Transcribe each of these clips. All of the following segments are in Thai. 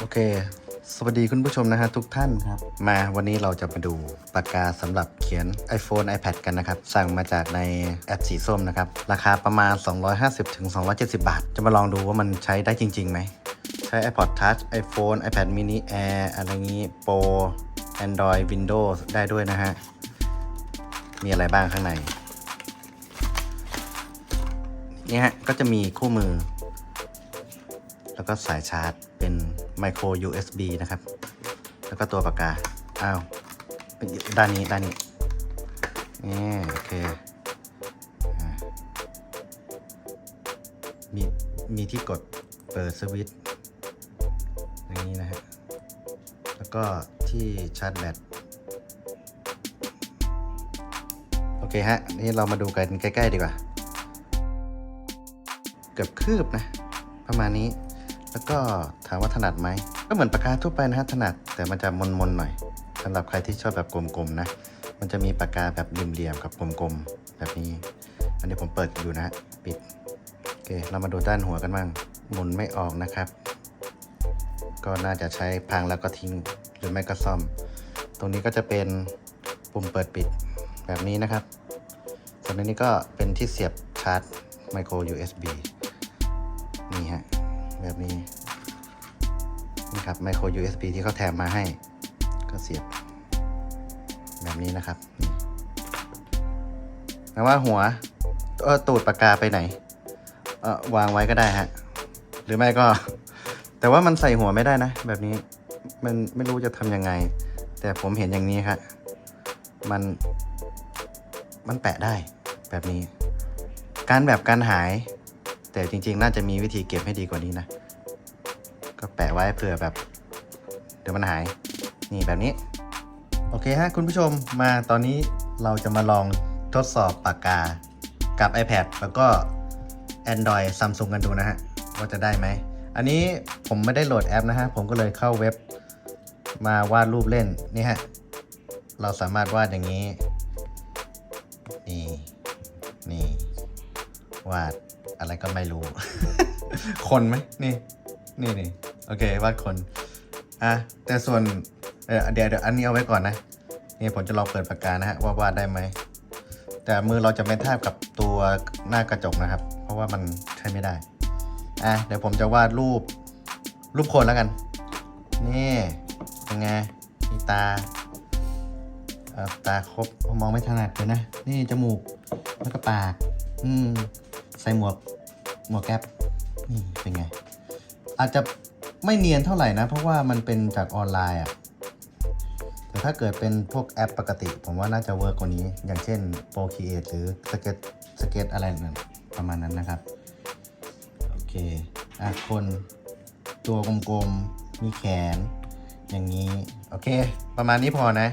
โอเค สวัสดีคุณผู้ชมนะฮะทุกท่านครับ มาวันนี้เราจะมาดูปากกาสำหรับเขียน iPhone iPad กันนะครับ สั่งมาจากในแอปสีส้มนะครับ ราคาประมาณ 250ถึง270 บาท จะมาลองดูว่ามันใช้ได้จริงๆไหม ใช้ iPod Touch iPhone iPad mini Air อะไรงี้ Pro Android Windows ได้ด้วยนะฮะ มีอะไรบ้างข้างในนี่ฮะก็จะมีคู่มือ แล้วก็สายชาร์จเป็น micro USB นะครับ แล้วก็ตัวปากกา อ้าวด้านนี้ด้านนี้นี่โอเคอมีมีที่กดเปิดสวิตช์อย่างนี้นะฮะ แล้วก็ที่ชาร์จแบต โอเคฮะ นี่เรามาดูกันใกล้ ๆ ดีกว่า เกือบคืบนะ ประมาณนี้ แล้วก็ถามว่าถนัดไหม ก็เหมือนปากกาทั่วไปนะฮะถนัด แต่มันจะมนๆหน่อยสำหรับใครที่ชอบแบบกลมๆนะ มันจะมีปากกาแบบเหลี่ยมๆกับกลมๆแบบนี้ อันนี้ผมเปิดอยู่นะ ปิด โอเค เรามาดูด้านหัวกันบ้างหมุนไม่ออกนะครับ ก็น่าจะใช้พังแล้วก็ทิ้งหรือไม่ก็ซ่อม ตรงนี้ก็จะเป็นปุ่มเปิดปิดแบบนี้นะครับ ส่วนนี้ก็เป็นที่เสียบชาร์จ micro USB นี่ฮะ แบบนี้นี่ครับ micro USB ที่เขาแถมมาให้ ก็เสียบ แบบนี้นะครับแปลว่าหัวเออตูดปากกาไปไหน เออวางไว้ก็ได้ฮะ หรือไม่ก็ แต่ว่ามันใส่หัวไม่ได้นะ แบบนี้มันไม่รู้จะทำยังไง แต่ผมเห็นอย่างนี้ครับมันมันแปะได้แบบนี้ การแบบการหาย แต่จริง ๆ น่าจะมีวิธีเก็บให้ดีกว่านี้นะ ก็แปะไว้เผื่อแบบ เดี๋ยวมันหาย นี่แบบนี้ โอเคฮะคุณผู้ชมมาตอนนี้เราจะมาลองทดสอบปากกากับ iPad แล้วก็ Android Samsung กันดูนะฮะ ว่าจะได้ไหม อันนี้ผมไม่ได้โหลดแอปนะฮะ ผมก็เลยเข้าเว็บมาวาดรูปเล่น นี่ฮะ เราสามารถวาดอย่างนี้ นี่ นี่ วาด อะไรก็ไม่รู้ คนไหมนี่ นี่นี่โอเควาดคน อะ แต่ส่วนเดี๋ยวเดี๋ยวอันนี้เอาไว้ก่อนนะ นี่ผมจะลองเปิดปากกานะฮะว่าวาดได้ไหม แต่มือเราจะไม่ทาบกับตัวหน้ากระจกนะครับ เพราะว่ามันใช้ไม่ได้ อะ เดี๋ยวผมจะวาดรูป รูปคนแล้วกัน นี่เป็นไงมีตาอ่อตาครบมองไม่ถนัดเลยนะ นี่จมูกแล้วก็ปาก อืม ส่หมวกหมวกแก๊ปนี่เป็นไง อาจจะไม่เนียนเท่าไหร่นะ เพราะว่ามันเป็นจากออนไลน์อะ่ะแต่ถ้าเกิดเป็นพวกแอปปกติ ผมว่าน่าจะเวิร์กกว่านี้ อย่างเช่น Procreate หรือ Sketch Sketch อะไรนั่นประมาณนั้นนะครับ โอเคอะคนตัวกลมๆ มีแขน อย่างนี้ โอเค ประมาณนี้พอนะ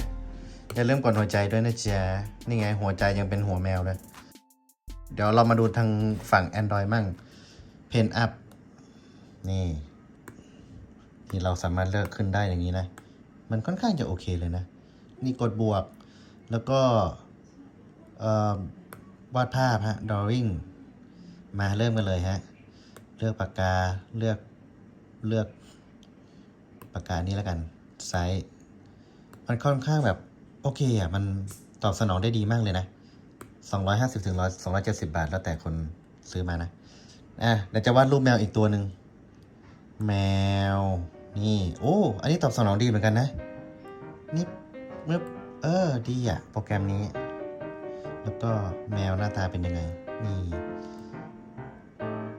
อย่าลืมกดหัวใจด้วยนะจ๊ะ นี่ไงหัวใจยังเป็นหัวแมวเลย เดี๋ยวเรามาดูทางฝั่ง Android มั่ง Pen Up นี่ที่เราสามารถเลือกขึ้นได้อย่างนี้นะ มันค่อนข้างจะโอเคเลยนะ นี่กดบวก แล้วก็วาดภาพฮะ drawing มาเริ่มกันเลยฮะ เลือกปากกา เลือก เลือกปากกานี้แล้วกัน ไซส์ มันค่อนข้างแบบ โอเคอะ มันตอบสนองได้ดีมากเลยนะ 250ถึง270 บาท แล้วแต่คนซื้อมานะ อะเดี๋ยวจะวาดรูปแมวอีกตัวหนึ่ง แมว นี่ โอ้ อันนี้ตอบสนองดีเหมือนกันนะ นี่มึบเออ ดีอะโปรแกรมนี้ แล้วก็แมวหน้าตาเป็นยังไง นี่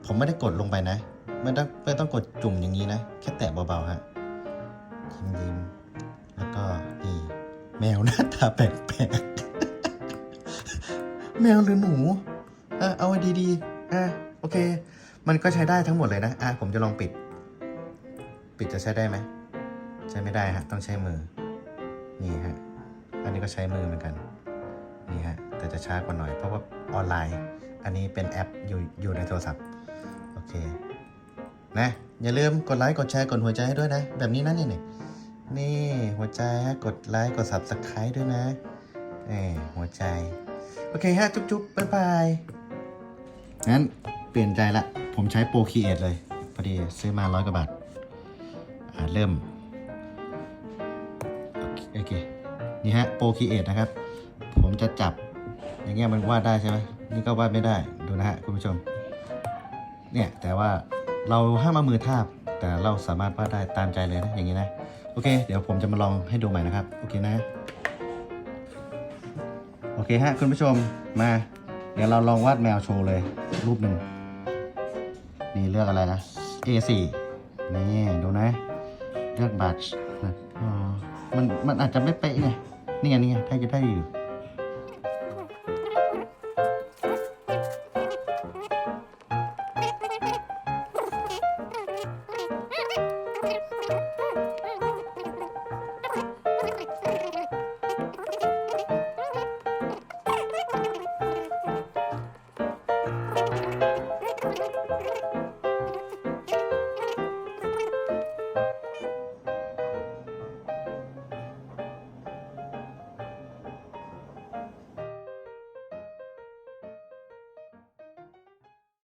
ผมไม่ได้กดลงไปนะ ไม่ต้องไม่ต้องกดจุ่มอย่างนี้นะ แค่แตะเบาๆฮะยิ้มยิ้มๆแล้วก็นี่ แมวหน้าตาแปลกๆ แมวหรือหนูอะเอาไว้ดีๆอะโอเค มันก็ใช้ได้ทั้งหมดเลยนะอะผมจะลองปิด ปิดจะใช้ได้ไหมใช้ไม่ได้ฮะต้องใช้มือ นี่ฮะอันนี้ก็ใช้มือเหมือนกันนี่ฮะแต่จะช้ากว่าหน่อยเพราะว่าออนไลน์ อันนี้เป็นแอปอยู่อยู่ในโทรศัพท์โอเคนะอย่าลืมกดไลค์กดแชร์กดหัวใจให้ด้วยนะ แบบนี้นะนี่นี่นี่หัวใจฮะกดไลค์กด subscribe ด้วยนะเออหัวใจ โอเคฮะ จุ๊บๆบ๊ายบายงั้นเปลี่ยนใจละ ผมใช้โปรคีเอทเลย พอดีซื้อมาร้อยกว่าบาท อ่าเริ่มโอเคโอเค นี่ฮะโปรคีเอทนะครับ ผมจะจับ อย่างเงี้ยมันวาดได้ใช่ไหมนี่ก็วาดไม่ได้ ดูนะฮะ คุณผู้ชม เนี่ย แต่ว่าเราห้ามเอามือทาบ แต่เราสามารถวาดได้ตามใจเลยนะ อย่างนี้นะ โอเค เดี๋ยวผมจะมาลองให้ดูใหม่นะครับ โอเคนะ โอเคฮะคุณผู้ชมมา เดี๋ยวเราลองวาดแมวโชว์เลย รูปหนึ่งนี่เลือกอะไรนะ A4 นี่ดูนะ เลือกบัตรนะมันมันอาจจะไม่เป๊ะไงนี่ไงนี่ไงถ้าจะได้อยู่